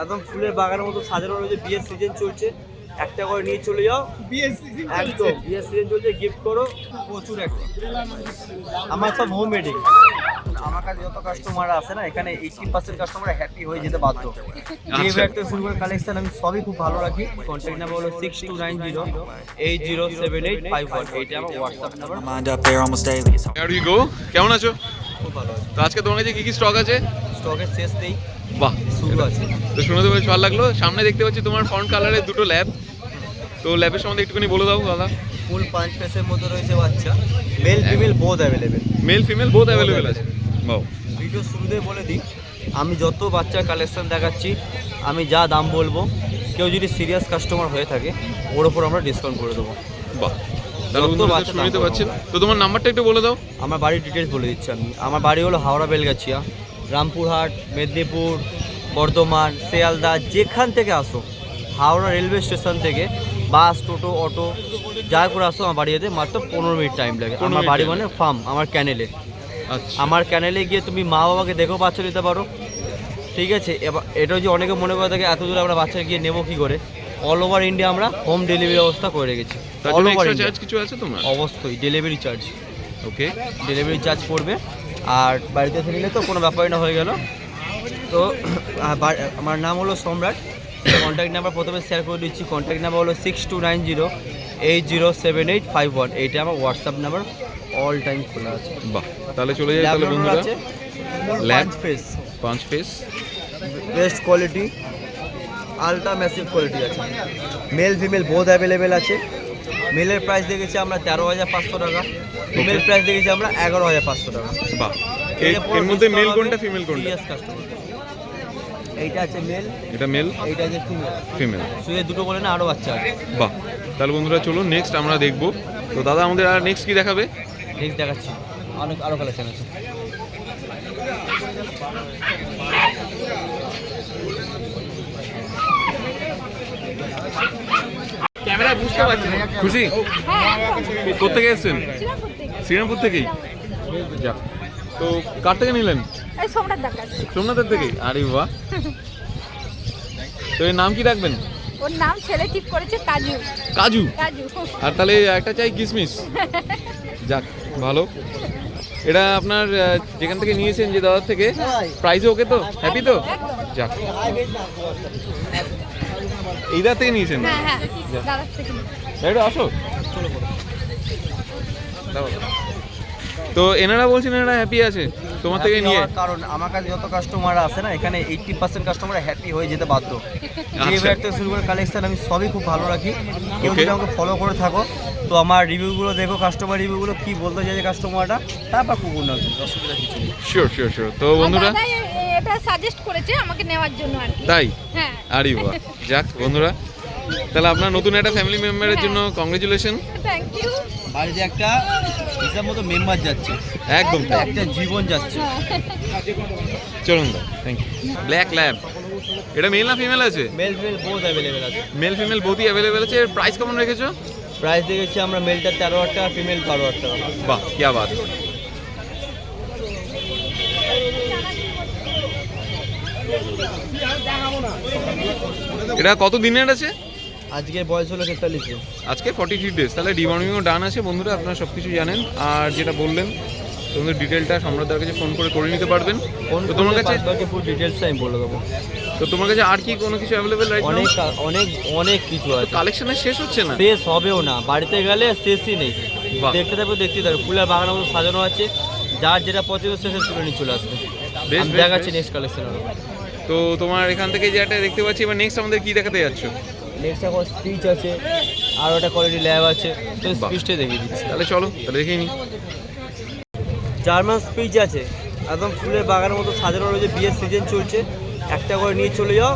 একদম ফুলের বাগানের মতো সাজানো রয়েছে বিয়ের সিজন চলছে। একটা করে নিয়ে চলে যাও। একদম বিয়ের সিজন চলছে গিফট করো। প্রচুর একটা। আমার সব হোম মেডিং আমার কাছে যত কাস্টমার আছে না এখানে এইটি পার্সেন্ট কাস্টমার হ্যাপি হয়ে যেতে বাধ্য। এই ব্যাগ শুরু করে কালেকশন আমি সবই খুব ভালো রাখি। কন্ট্যাক্ট নাম্বার হলো six two nine zero eight zero seven eight five one এইটা আমার হোয়াটসঅ্যাপ নাম্বার কেমন আছো? খুব ভালো আছে। তো আজকে তোমার কাছে কি কি স্টক আছে? স্টকের শেষ নেই। বাহ শুরু আছে। তো শুনে তো বেশ ভালো লাগল। সামনে দেখতে পাচ্ছি তোমার ফ্রন্ট কালারের দুটো ল্যাব তো ল্যাবের সম্বন্ধে একটুখানি বলে দাও দাদা। ফুল পাঁচ পেসের মধ্যে রয়েছে বাচ্চা। Male female both available male female both available আছে। বাহ ভিডিও শুরুতেই বলে দিই আমি যত বাচ্চার কালেকশন দেখাচ্ছি আমি যা দাম বলব কেউ যদি সিরিয়াস কাস্টমার হয়ে থাকে ওর ওপর আমরা ডিসকাউন্ট করে দেবো। বাহ। তো তোমার নাম্বারটা একটু বলে দাও। আমার বাড়ির ডিটেলস বলে দিচ্ছি আমি। আমার বাড়ি হলো হাওড়া বেলগাছিয়া। রামপুরহাট মেদিনীপুর বর্ধমান শিয়ালদা যেখান থেকে আসো হাওড়া রেলওয়ে স্টেশন থেকে বাস টোটো অটো যা করে আসো আমার বাড়ি যেতে মাত্র পনেরো মিনিট টাইম লাগে। 15 আমার বাড়ি মানে ফার্ম আমার ক্যানেলে আচ্ছা। আমার ক্যানেলে গিয়ে তুমি মা বাবাকে দেখেও বাচ্চা নিতে পারো। ঠিক আছে? এবার এটা যে অনেকে মনে করে থাকে এত দূরে আমরা বাচ্চা গিয়ে নেব কি করে? অল ওভার ইন্ডিয়া আমরা হোম ডেলিভারি ব্যবস্থা করে রেখেছি। অল ওভার চার্জ কিছু আছে তোমার? অবশ্যই delivery charge okay delivery charge পড়বে। আর বাড়িতে এসে নিলে তো কোনো ব্যাপারই না হয়ে গেল। তো আমার নাম হলো সম্রাট। কন্ট্যাক্ট নাম্বার প্রথমে শেয়ার করে দিচ্ছি। কন্ট্যাক্ট নাম্বার হলো six two nine zero eight zero seven eight five one এইটা আমার হোয়াটসঅ্যাপ নাম্বার অল টাইম খোলা আছে। বাহ তাহলে চলে যাই তাহলে বন্ধুরা? ফেস পাঁচ face best quality ultra massive quality আছে। মেল ফিমেল বোধ অ্যাভেলেবেল আছে। মেলের প্রাইস দেখেছি আমরা তেরো হাজার পাঁচশো টাকা। ফিমেল প্রাইস দেখেছি আমরা এগারো হাজার পাঁচশো টাকা। বাহ। এর এর মধ্যে মেল কোনটা ফিমেল কোনটা? এইটা আছে মেল এটা মেল এইটা আছে ফিমেল ফিমেল শুয়ে দুটো বলে না আরও বাচ্চা আছে। বাহ। তাহলে বন্ধুরা চলুন নেক্সট আমরা দেখব। তো দাদা আমাদের আর নেক্সট কি দেখাবে? নেক্সট দেখাচ্ছি। অনেক আরও কালেকশন আছে। বুঝতে পারছি খুশি? কোথেকে এসেছেন? শ্রীরামপুর থেকেই? যাক তো কার থেকে নিলেন? সোমনাথের থেকেই? আরে বাহ। তো এর নাম কি রাখবেন? ওর নাম ছেলে ঠিক করেছে কাজু। কাজু? কাজু। আর তাহলে একটা চাই কিসমিস? যাক ভালো। এটা আপনার যেখান থেকে নিয়েছেন যে দাদার থেকে প্রাইসে ওকে তো? হ্যাপি তো? যাক। এই দাদা থেকে নিয়েছেন? হ্যাঁ হ্যাঁ দাদার থেকে। আসো। তো এনারা বলছেন এনারা হ্যাপি আছে? তোমার থেকে নিয়ে? কারণ আমার কাছে যত কাস্টমার আছে না এখানে এইটটি পার্সেন্ট কাস্টমার হ্যাপি হয়ে যেতে বাধ্য। এই আচ্ছা। ব্যাগ থেকে শুরু করে কালেকশন আমি সবই খুব ভালো রাখি। কেউ. যদি আমাকে ফলো করে থাকো। তো আমার রিভিউগুলো দেখো কাস্টমার রিভিউগুলো কি বলতে চাইছে কাস্টমারটা তারপর কুকুর না অসুবিধা কিছু নেই। শিওর শিওর শিওর তো বন্ধুরা? দাদা এটা সাজেস্ট করেছে আমাকে নেওয়ার জন্য আর কি। তাই? আরে বাহ যাক বন্ধুরা তাহলে আপনার নতুন একটা ফ্যামিলি মেম্বারের জন্য কংগ্রেচুলেশন থ্যাংক ইউ বাড়িতে একটা হিসাব মতো মেম্বার যাচ্ছে। একদম একটা জীবন যাচ্ছে। হ্যাঁ। চলুন দা থ্যাংক ইউ ব্ল্যাক ল্যাব এটা মেল না ফিমেল আছে? মেল ফিমেল বোথ অ্যাভেলেবেল আছে। মেল ফিমেল বোথই অ্যাভেলেবেল আছে। এর প্রাইস কেমন রেখেছো? প্রাইস দেখেছি আমরা মেলটা তেরো হাজার টাকা ফিমেল বারো হাজার টাকা। বাহ কি বাদ এটা কত দিনের আছে? আজকে বয়স হলো তেতাল্লিশ আজকে ফর্টি থ্রি ডেজ তাহলে ডিমার্মিংও ডান আছে বন্ধুরা আপনারা সব কিছু জানেন। আর যেটা বললেন তোমাদের ডিটেলটা সম্রাটদার কাছে ফোন করে করে নিতে পারবেন। তো তোমার কাছে পুরো ডিটেলসটা আমি বলে দেবো। তো তোমার কাছে আর কি কোনো কিছু অ্যাভেলেবেল রাইট অনেক অনেক অনেক কিছু আছে। কালেকশনের শেষ হচ্ছে না? শেষ হবেও না। বাড়িতে গেলে শেষই নেই। দেখতে থাকবে দেখতে থাকবে। ফুলের বাগানের মতো সাজানো আছে। যার যেটা পছন্দ শেষে তুলে নিয়ে চলে আসবে। বেশ, দেখাচ্ছি নেক্সট কালেকশন তো তোমার এখান থেকে যে একটা দেখতে পাচ্ছি এবার নেক্সট আমাদের কি দেখাতে যাচ্ছ? নেক্সট এখন স্পিচ আছে আর একটা কোয়ালিটি ল্যাব আছে তো স্পিচটাই দেখিয়ে দিচ্ছি। তাহলে চলো তাহলে দেখেই নি। জার্মান স্পিচ আছে একদম ফুলের বাগানের মতো সাজানো রয়েছে বিয়ের সিজন চলছে। একটা করে নিয়ে চলে যাও।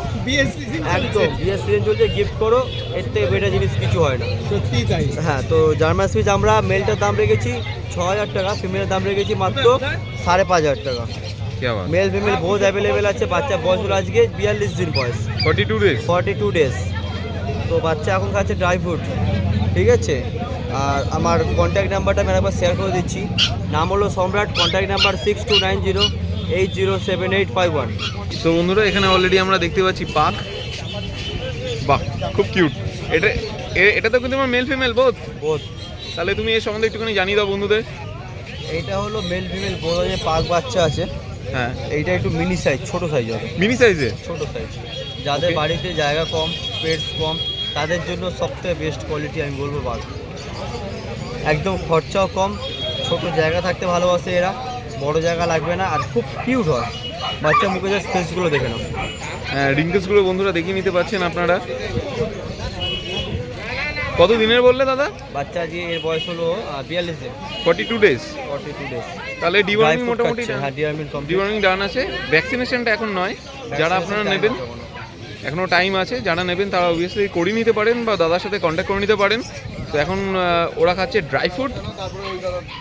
একদম বিয়ের সিজন চলছে গিফট করো এর থেকে বেটার জিনিস কিছু হয় না। সত্যি তাই। হ্যাঁ তো জার্মান স্পিচ আমরা মেলটার দাম রেখেছি ছ হাজার টাকা ফিমেলের দাম রেখেছি মাত্র হ্যাঁ, হ্যাঁ। সাড়ে পাঁচ হাজার টাকা। মেল ফিমেল বহুত অ্যাভেলেবেল আছে বাচ্চা বয়স হলো আজকে বিয়াল্লিশ দিন বয়স। Forty two days forty two days তো বাচ্চা এখন খাচ্ছে ড্রাই ফ্রুট ঠিক আছে? আর আমার কন্ট্যাক্ট নাম্বারটা আমি একবার শেয়ার করে দিচ্ছি। নাম হলো Samrat contact number six two nine zero eight zero seven eight five one তো বন্ধুরা এখানে অলরেডি আমরা দেখতে পাচ্ছি পাক। বাহ খুব কিউট এটা এটা তো কিন্তু আমার মেল ফিমেল বোধ বোধ তাহলে তুমি এর সম্বন্ধে একটুখানি জানিয়ে দাও বন্ধুদের। এইটা হলো মেল ফিমেল বোধ যে পাক বাচ্চা আছে। হ্যাঁ এইটা একটু মিনি সাইজ ছোট সাইজ হবে। মিনি সাইজে ছোট সাইজ যাদের বাড়িতে জায়গা কম স্পেস কম তাদের জন্য সবথেকে বেস্ট কোয়ালিটি আমি বলব বাঘ একদম খরচাও কম ছোট জায়গা থাকতে ভালোবাসে এরা বড় জায়গা লাগবে না আর খুব কিউট হয়। বাচ্চা মুখে জাস্ট ফেসগুলো দেখে নাও। রিঙ্কেলসগুলো বন্ধুরা দেখিয়ে নিতে পারছেন আপনারা। কত দিনের বললে দাদা? বাচ্চা যে এর বয়স হলো বিয়াল্লিশ দিন। Forty two days forty two days তাহলে ডিওয়ার্মিং মোটামুটি হ্যাঁ কম ডিওয়ার্মিং ডান আছে। ভ্যাকসিনেশনটা এখন নয়। যারা আপনারা নেবেন এখনও টাইম আছে। যারা নেবেন তারা অবভিয়াসলি করে নিতে পারেন বা দাদার সাথে কন্ট্যাক্ট করে নিতে পারেন। তো এখন ওরা খাচ্ছে ড্রাই ফ্রুট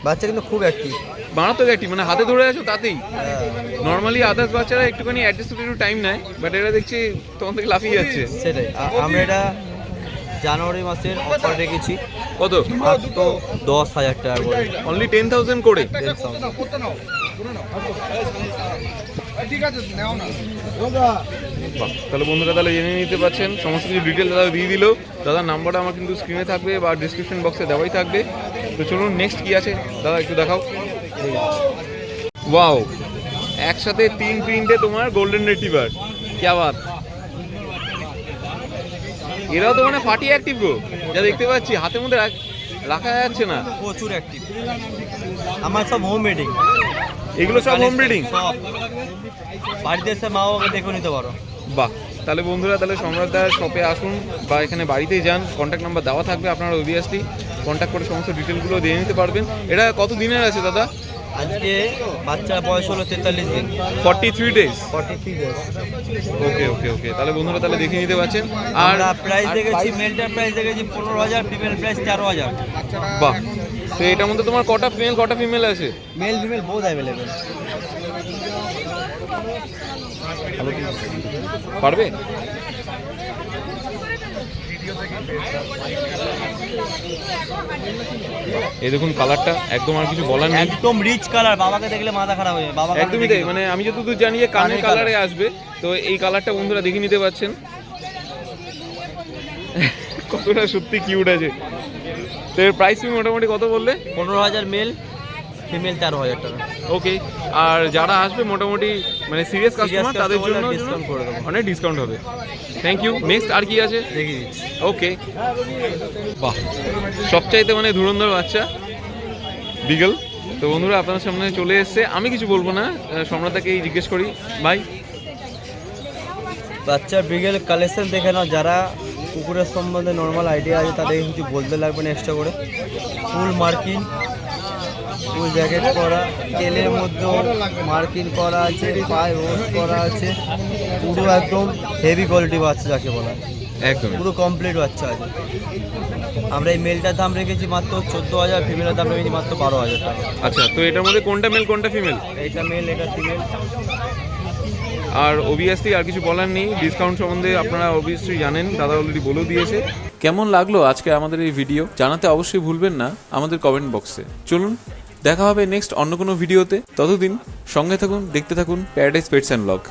বাচ্চা কিন্তু খুব অ্যাক্টিভ বানাতো একটি মানে হাতে ধরে আছো তাতেই। নর্মালি আদার্স বাচ্চারা একটুখানি অ্যাডজাস্ট করতে একটু টাইম নেয় বাট এরা দেখছি তখন থেকে লাফিয়ে যাচ্ছে। সেটাই। আমরা এটা জানুয়ারি মাসের অফার রেখেছি। কত? মাত্র দশ হাজার টাকা করে। অনলি টেন থাউজেন্ড করে? তাহলে বন্ধুরা তাহলে জেনে নিতে পারছেন সমস্ত কিছু ডিটেল দাদা দিয়ে দিল। দাদার নাম্বারটা আমার কিন্তু স্ক্রিনে থাকবে বা ডিসক্রিপশন বক্সে দেওয়াই থাকবে। তো চলুন নেক্সট কি আছে? দাদা একটু দেখাও। ওয়াও একসাথে তিন প্রিন্টে তোমার গোল্ডেন রেটিভার ক্যা বাত এরাও তো মানে ফাটি অ্যাক্টিভ গো। যা দেখতে পাচ্ছি হাতের মধ্যে রাখ- যাচ্ছে না। প্রচুর অ্যাক্টিভ আমার সব হোম মেডিং এগুলো সব হোম ব্রিডিং সব। বাড়িতে এসে মা বাবাকে দেখে নিতে পারো। বাহ তাহলে বন্ধুরা তাহলে সম্রাট সম্রাটদার শপে আসুন বা এখানে বাড়িতেই যান। কন্ট্যাক্ট নাম্বার দেওয়া থাকবে আপনারা অবভিয়াসলি কন্ট্যাক্ট করে সমস্ত ডিটেলগুলো দিয়ে নিতে পারবেন। এটা কত দিনের আছে দাদা? আজকে বাচ্চার বয়স হলো তেতাল্লিশ দিন। Forty three days forty three days okay okay okay তাহলে বন্ধুরা তাহলে দেখে নিতে পারছেন। আর প্রাইস দেখেছি মেলটার প্রাইস দেখেছি পনেরো হাজার ফিমেল প্রাইস তেরো হাজার। বাহ। তো এটার মধ্যে তোমার কটা ফিমেল কটা ফিমেল আছে? মেল ফিমেল বোধ অ্যাভেলেবেল পারবে? এই দেখুন কালারটা একদম আর কিছু বলার নেই। একদম রিচ কালার বাবাকে দেখলে মাথা খারাপ হয়ে যাবে বাবা একদমই তাই মানে আমি যতদূর জানি যে কানের কালারে আসবে তো এই কালারটা বন্ধুরা দেখে নিতে পাচ্ছেন। কতটা সত্যি কিউট আছে। তো এর প্রাইস তুমি মোটামুটি কত বললে? পনেরো হাজার মেল ফিমেল তেরো হাজার টাকা। ওকে আর যারা আসবে মোটামুটি মানে সিরিয়াস কাস্টমার তাদের জন্য discount করে দেবো। অনেক ডিসকাউন্ট হবে। থ্যাংক ইউ নেক্সট আর কি আছে? দিচ্ছি। ওকে বাহ। সবচাইতে মানে ধুরন্ধর বাচ্চা বিগল। তো বন্ধুরা আপনার সামনে চলে এসছে। আমি কিছু বলব না সম্রাটদাকেই জিজ্ঞেস করি। ভাই। বাচ্চার বিগেল কালেকশন দেখে নাও। যারা কুকুরের সম্বন্ধে নর্মাল আইডিয়া আছে তাদের কিছু বলতে লাগবে না এক্সট্রা করে। ফুল মার্কিং ফুল জ্যাকেট করা তেলের মধ্যেও মার্কিং করা আছে পায়ে ওস করা আছে। পুরো একদম হেভি কোয়ালিটি বাচ্চা যাকে বলা হয়। একদম। পুরো কমপ্লিট বাচ্চা আছে। আমরা এই মেলটার দাম রেখেছি মাত্র চোদ্দ হাজার ফিমেলের দাম রেখেছি মাত্র বারো হাজার টাকা। আচ্ছা তো এটার মধ্যে কোনটা মেল কোনটা ফিমেল এইটা মেল এটা ফিমেল আর অবভিয়াসলি আর কিছু বলার নেই। ডিসকাউন্ট সম্বন্ধে আপনারা অবভিয়াসলি জানেন দাদা অলরেডি বলেও দিয়েছে। কেমন লাগল আজকে আমাদের এই ভিডিও জানাতে অবশ্যই ভুলবেন না আমাদের কমেন্ট বক্সে চলুন দেখা হবে নেক্সট অন্য কোনো ভিডিওতে ততদিন সঙ্গে থাকুন, দেখতে থাকুন প্যারাডাইস পেটস অ্যান্ড ব্লগ